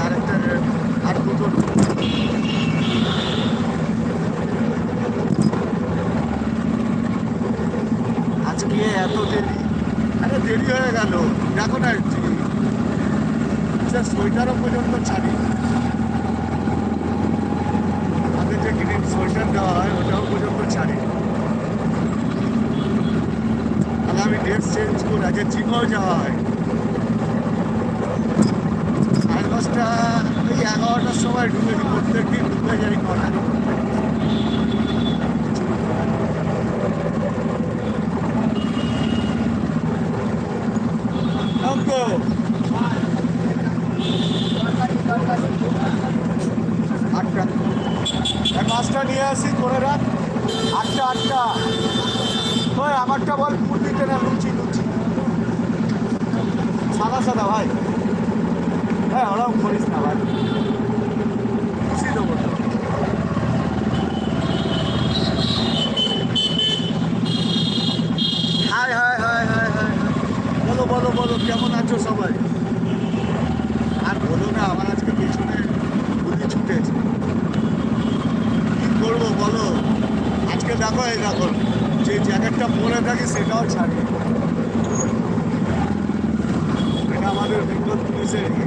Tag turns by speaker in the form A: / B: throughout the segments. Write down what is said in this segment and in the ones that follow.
A: আর আজকে এত দেরি। আরে দেরি হয়ে গেল। দেখো না সোয়েটারও পর্যন্ত ছাড়ি। যে গ্রিন সোয়েটার দেওয়া হয়, ওটাও ছাড়ি। আমি ড্রেস চেঞ্জ করে আজকে জিমেও যাওয়া হয়। দশটা, ওই এগারোটার সময় ঢুকে প্রত্যেক দিন ঢুকে যাই অঙ্ক আটটা। মাছটা নিয়ে আসি করে রাখ। আটটা আটটা। ওই আমারটা বল মুরগিতে না, লুচি লুচি। সাদা সাদা, ভাই। হ্যাঁ ওরকম করিস না ভাই। লুচি দেবো। Hi hi hi hi hi বলো বলো বলো, কেমন আছো সবাই? আর বলো না, আমার আজকে পেছনে গুলি ছুটেছে। কি করব বলো? আজকে দেখো এই দেখো, যে জ্যাকেটটা পরে থাকি সেটাও ছাড়ি এটা আমাদের বেঙ্গল পুলিশের ইয়ে।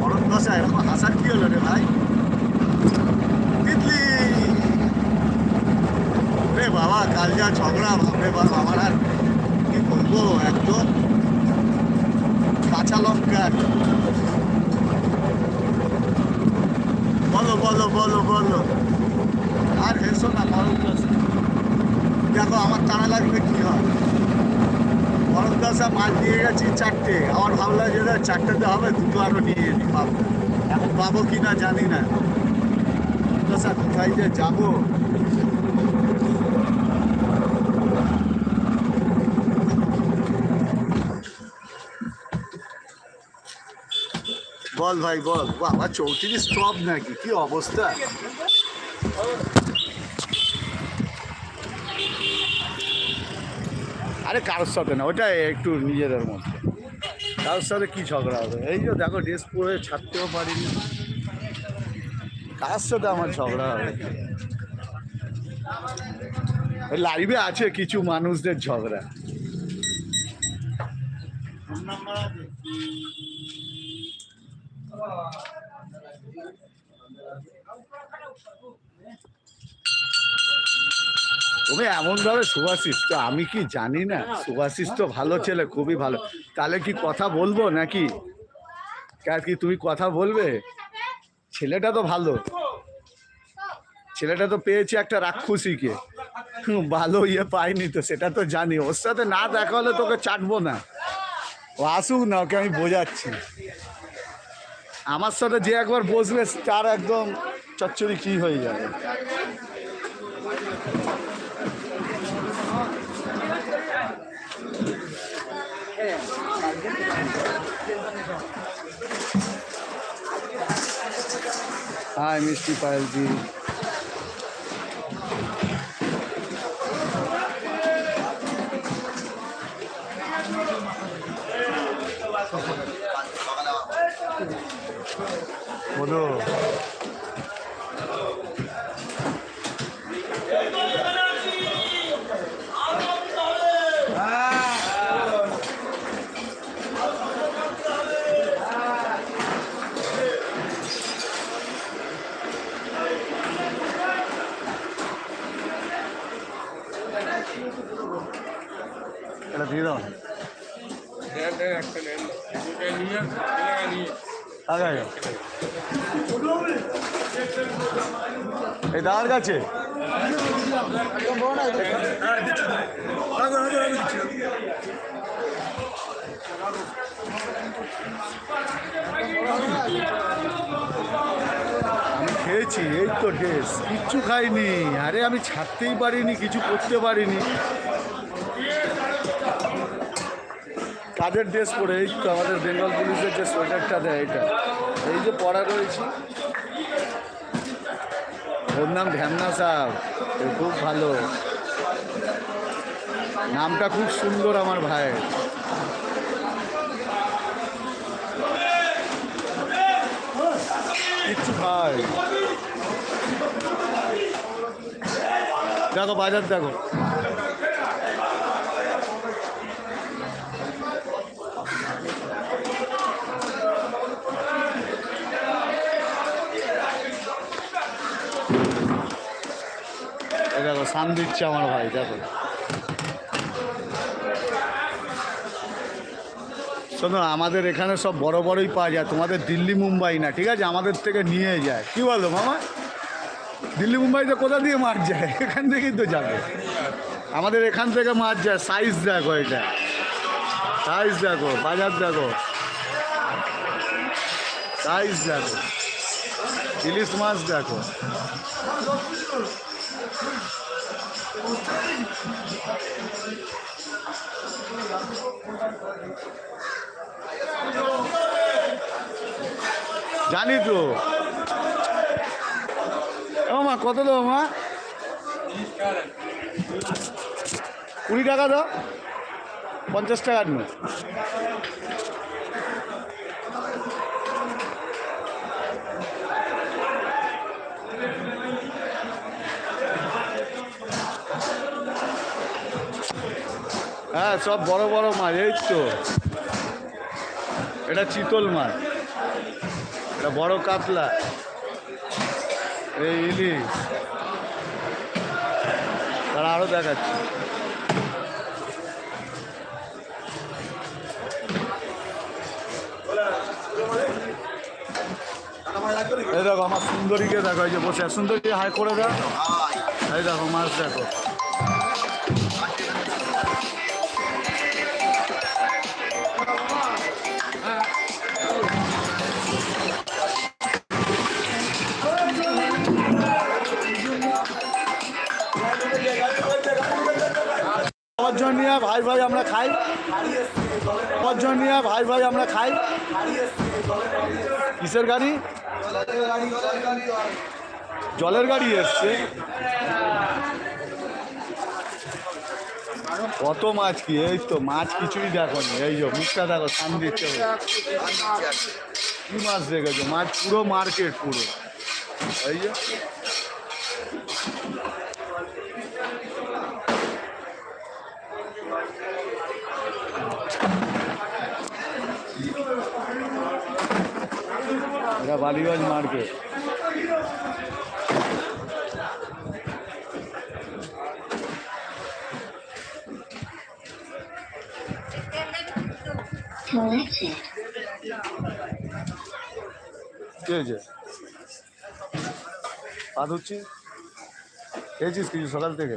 A: গরম দশা এরকম হাসার কি হলো রে ভাই তিতলি রে বাবা কাল যা ঝগড়া বাপরে বাপ আমার আর কি বলব একদম কাঁচা লঙ্কা বলো বলো বলো বলো আর হেসো না গরম দশা দেখো আমার টানা লাগলে কি হয় গরম দশা মাছ দিয়ে গেছি চারটে আমার ভাবলাম যে চারটেতে হবে দুটো আরও নিয়ে নিই পাবো এখন পাবো কি না জানি না। দশা, কোথায় যে যাব? বল ভাই, বল। বাবা চৌত্রিশ টপ নাকি? কি অবস্থা? আরে কারোর সাথে না ওটা একটু নিজেদের মধ্যে। কারোর সাথে কি ঝগড়া হবে? এই যে দেখো ড্রেস পরে ছাড়তেও পারিনি। কার সাথে আমার ঝগড়া হবে? লাইভে আছে কিছু মানুষদের ঝগড়া। তুমি এমনভাবে সুভাষিস, তো আমি কি জানি না? সুভাষিস তো ভালো ছেলে, খুবই ভালো। তাহলে কি কথা বলব নাকি? কি তুমি কথা বলবে? ছেলেটা তো ভালো। ছেলেটা তো পেয়েছে একটা রাক্ষসীকে। ভালো ইয়ে পাইনি তো, সেটা তো জানি। ওর সাথে না দেখা হলে তোকে চাটবো না। ও আসুক না, ওকে আমি বোঝাচ্ছি। আমার সাথে যে একবার বসবে, তার একদম চচ্চড়ি কি হয়ে যাবে? হাই মিষ্টি পায়েলজি বলো এটা দিয়ে দাও। এই দাঁড় কাছে। খেয়েছি, এই তো ড্রেস কিচ্ছু খাইনি। আরে আমি ছাড়তেই পারিনি, কিছু করতে পারিনি। কাদের ড্রেস পরে, এই তো আমাদের বেঙ্গল পুলিশের যে সোয়েটারটা দেয় এটা। এই যে পড়া রয়েছি। ওর নাম ধ্যামনা সাহ খুব ভালো। নামটা খুব সুন্দর আমার ভাইয়ের কিচ্ছু খাই দেখো বাজার দেখো এই দেখো সান দিচ্ছে আমার ভাই, দেখো। শোনো, আমাদের এখানে সব বড় বড়ই পাওয়া যায়। তোমাদের দিল্লি, মুম্বাই না, ঠিক আছে? আমাদের থেকে নিয়ে যায়। কি বলো, মামা? দিল্লি, মুম্বাইতে কোথা দিয়ে মার যায়? এখান থেকেই তো যাবে। আমাদের এখান থেকে মাছ যায়। সাইজ দেখো এটা। সাইজ দেখো, বাজার দেখো। সাইজ দেখো। ইলিশ মাছ দেখো। জানি তো। মা কত দেবো মা? কুড়ি টাকা দাও। পঞ্চাশ টাকা নো হ্যাঁ সব বড় বড় মাছ, এই তো। এটা চিতল মাছ। এটা বড় কাতলা। এই ইলিশ। তারা আরও দেখাচ্ছি। এই দেখো, আমার সুন্দরীকে দেখো, এই যে বসে। সুন্দরী হাই করে দাও। এই দেখো, মাছ দেখো। ভাই ভাই আমরা খাই। আমার জন্য নিয়ে ভাই ভাই আমরা খাই। কিসের গাড়ি? জলের গাড়ি এসছে। কত মাছ কি? এই তো মাছ কিছুই দেখো নি এই যে মুখটা দেখো সান দিচ্ছে। কি মাছ দেখেছ? মাছ পুরো মার্কেট পুরো। এই যে এটা বালিগঞ্জ মার্কেট. কে হয়েছে পা ধুচ্ছি খেয়েছিস কিছু সকাল থেকে?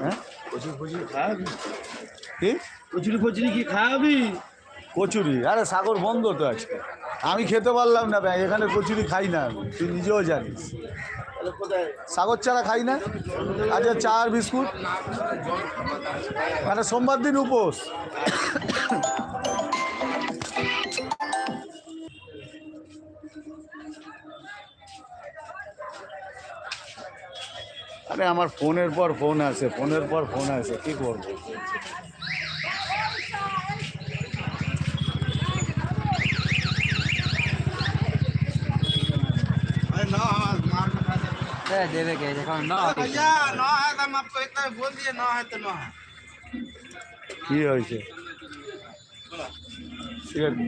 A: হ্যাঁ?
B: কচুরি ফচুরি খাওয়াবি?
A: কি?
B: কচুরি ফচুরি কি খাওয়াবি?
A: কচুরি? আরে সাগর বন্ধ তো আজকে। আমি খেতে পারলাম না ভাই এখানে কচুরি খাই না তুই নিজেও জানিস। সাগর চারা খাই না? আচ্ছা চা আর বিস্কুট? মানে সোমবার দিন উপোস। আরে আমার ফোনের পর ফোন আছে ফোনের পর ফোন আছে কি করব?
C: देवे के देखो ना
B: भैया नौ है तो हम आपको इतना बोल दिए नौ है तो नौ है
A: কি হয়েছে ঠিক আছে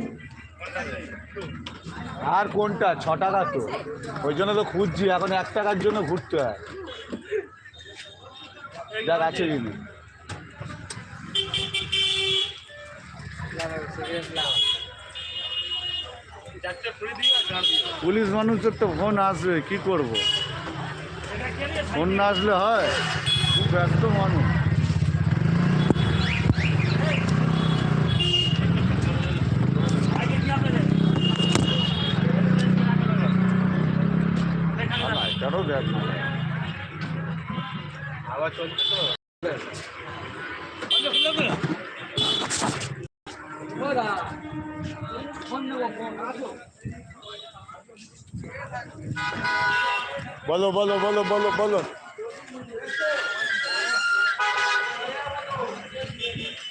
A: আর কোনটা ছ টাকা তো ওই জন্য তো খুঁজছি এখন এক টাকার জন্য ঘুরতে হয় দেখ আছে কিন্তু পুলিশ মানুষের তো ফোন আসবে কি করব না আসলে হয় খুব ব্যস্ত? মানুষ
B: চলছে তো।
A: বলো বলো বলো বলো বলো।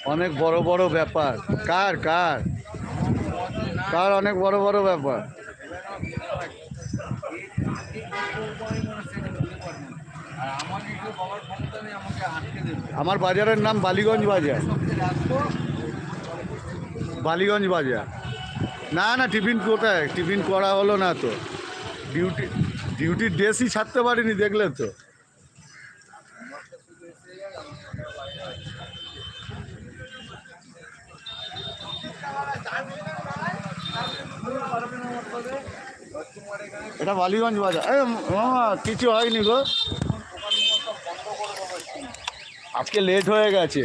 A: অনেক বড় বড় ব্যাপার। কার কার? কার অনেক বড় বড় ব্যাপার? আমার বাজারের নাম বালিগঞ্জ বাজার। বালিগঞ্জ বাজার। না না, টিফিন কোথায়? টিফিন করা হলো না তো। ডিউটি ডিউটির ড্রেসই ছাড়তে পারিনি, দেখলে তো। এটা বালিগঞ্জ বাজার। এ কিছু হয়নি গো। আজকে লেট হয়ে গেছে।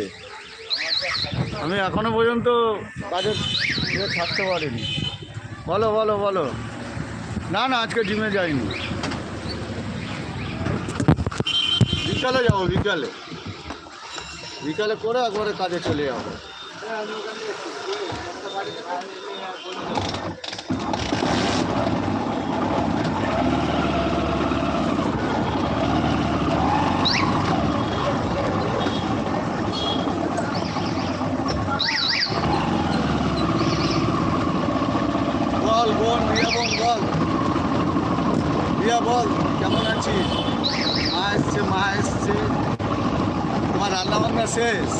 A: আমি এখনও পর্যন্ত কাজের ইয়ে ছাড়তে পারিনি। বলো বলো বলো। না না, আজকে জিমে যাইনি। বিকালে যাব, বিকালে। বিকালে করে একবারে কাজে চলে যাব। বল বোন রিয়া বোন বল। রিয়া বল, কেমন আছিস? এসছে মা এসছে তোমার রান্না শেষ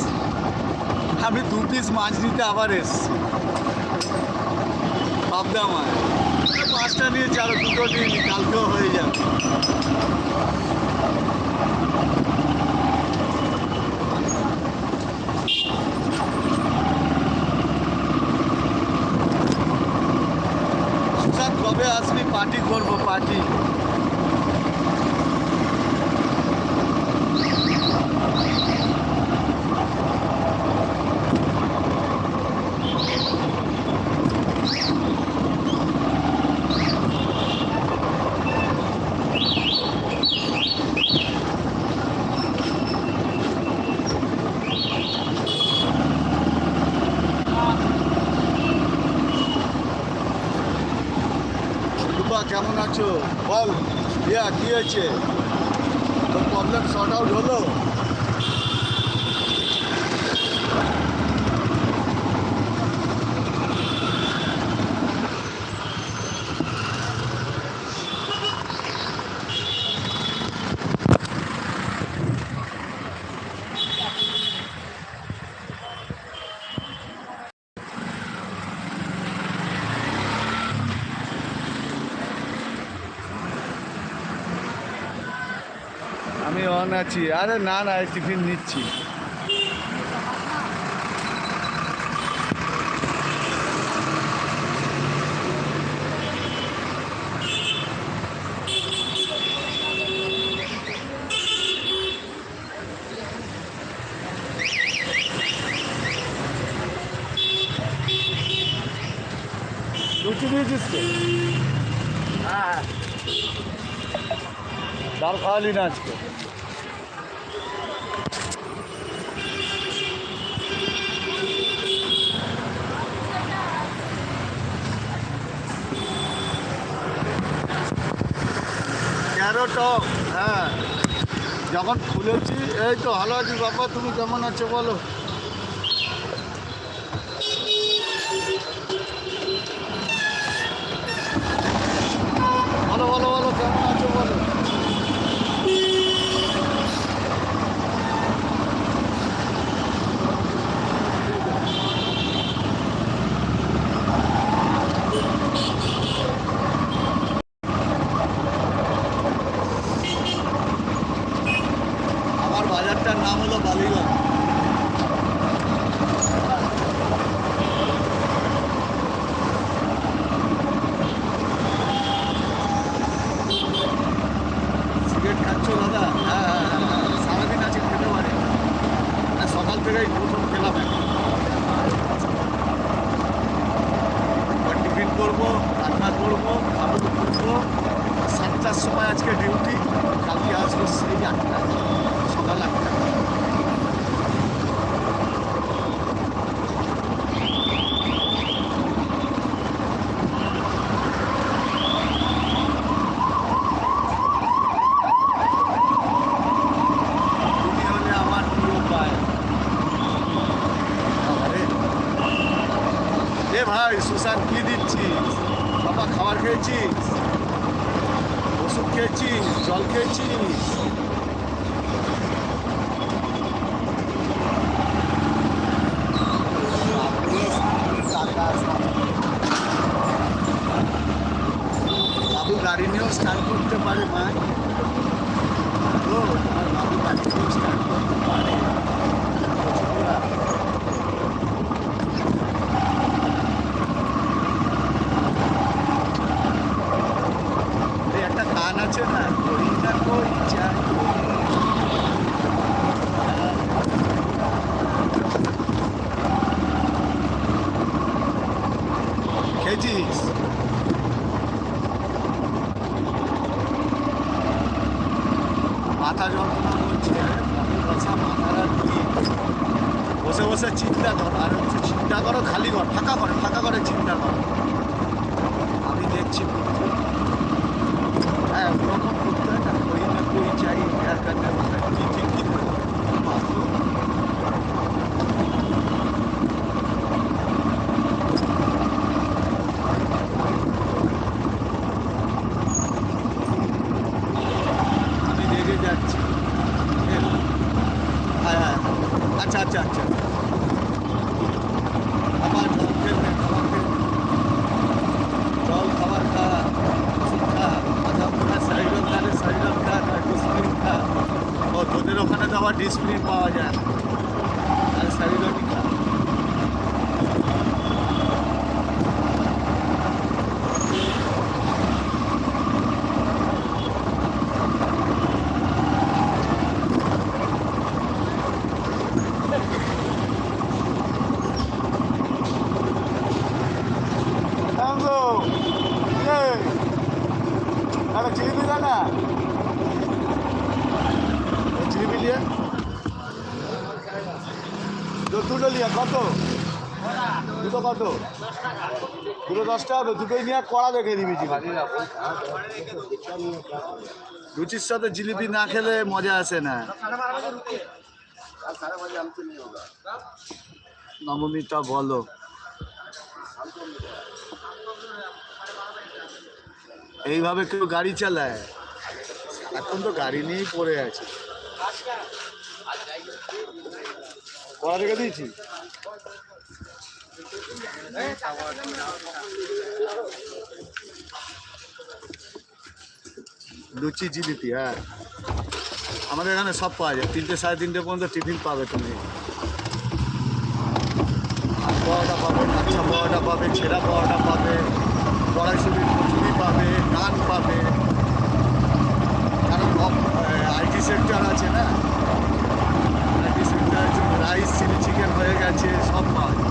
A: আমি দু পিস মাছ নিতে আবার এসছি পাবদা মাছ পাঁচটা নিয়েছি আরও দুটো নিয়ে কালকেও হয়ে যাবে। কবে আসবি? পার্টি করব, পার্টি রূপা কেমন আছো বল রিয়া কি হয়েছে? প্রবলেম সর্ট আউট হলো। আমি আছি। আরে না না টিফিন নিচ্ছি। লুচি দিয়েছিস হ্যাঁ। ডাল খাওয়ালি না আজকে। তেরো টক হ্যাঁ। যখন খুলেছি, এই তো ভালো আছি বাবা, তুমি কেমন আছো বলো? বলো বলো বলো, কেমন আছো বলো? খেয়েছিস জল দুটো দশ টাকা তো দুটোই নিয়ে কড়া দেখে দিবি লুচির সাথে জিলিপি না খেলে মজা আসে না। নবমীটা বলো। এইভাবে কেউ গাড়ি চালায়? এখন তো গাড়ি নিয়েই পড়ে আছে। পড়া রেখে দিয়েছি? লুচি জিলিপি হ্যাঁ। আমাদের এখানে সব পাওয়া যায়। তিনটে সাড়ে তিনটে পর্যন্ত টিফিন পাবে তুমি। পাওয়াটা পাবে, কাঁচা পাওয়াটা পাবে, ছেঁড়া পাওয়াটা পাবে কড়াইশুটির কচুরি পাবে, নান পাবে। কারণ আইটি সেক্টর আছে না? আইটি সেক্টরের জন্য রাইস চিলি চিকেন হয়ে গেছে, সব পাওয়া যায়।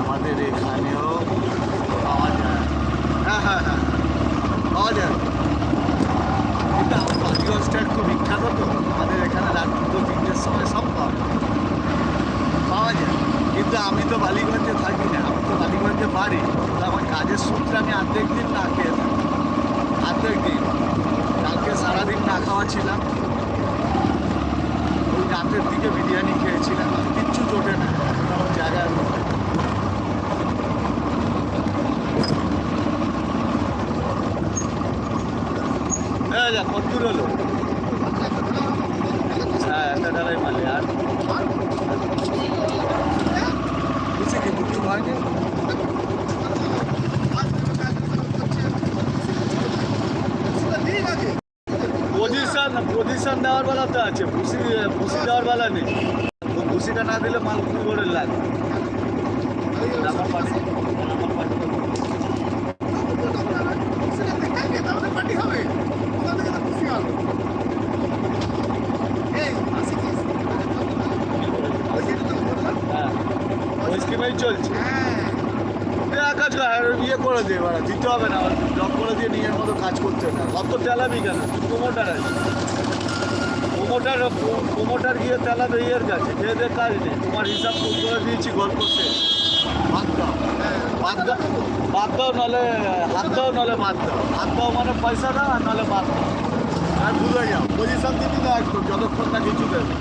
A: আমাদের এখানেও পাওয়া যায় হ্যাঁ হ্যাঁ হ্যাঁ পাওয়া যায় কিন্তু আমার বালিগঞ্জটা একটু বিখ্যাত তো আমাদের এখানে রাত দুটো তিনটের সময় সব পাওয়া যায়। পাওয়া যায় কিন্তু আমি তো বালিগঞ্জে থাকি না আমি তো বালিগঞ্জে বাড়ি তো আমার কাজের সূত্রে আমি অর্ধেক দিন না খেয়ে থাকি অর্ধেক দিন কালকে সারাদিন না খাওয়া ছিলাম ওই রাতের দিকে বিরিয়ানি খেয়েছিলাম কিচ্ছু জোটে না আমার জায়গায় মধ্যে হ্যাঁ হলো? হ্যাঁ একটা ডালাই মালে আর? কি পজিশন পজিশন দেওয়ার বেলা তো আছে ভুসি ভুসি দেওয়ার বেলা নেই। ভুসিটা না দিলে মাল খুব করে লাগে আমার পার্টি আমার পার্টি হ্যাঁ ওই স্কিমেই চলছে দেয়া কাজ কর, আর ইয়ে করে দে এবার দিতে হবে না জব করে দিয়ে নিজের মতো কাজ করতে না অত তেলাবি কেন? প্রোমোটার আছে। প্রোমোটার প্রোমোটার গিয়ে তেলাবে ইয়ের কাছে খেয়ে দে কাজ নেই। তোমার হিসাব করে দিয়েছি গল্প শেষ বাদ দাও। বাদ দাও। বাদ দাও নাহলে হাত দাও নাহলে বাদ দাও। হাত দাও মানে পয়সা দাও আর নাহলে বাদ দাও। আর ভুলে যাও। পজিশন দিবি না একটু যতক্ষণ না কিছু দেবে।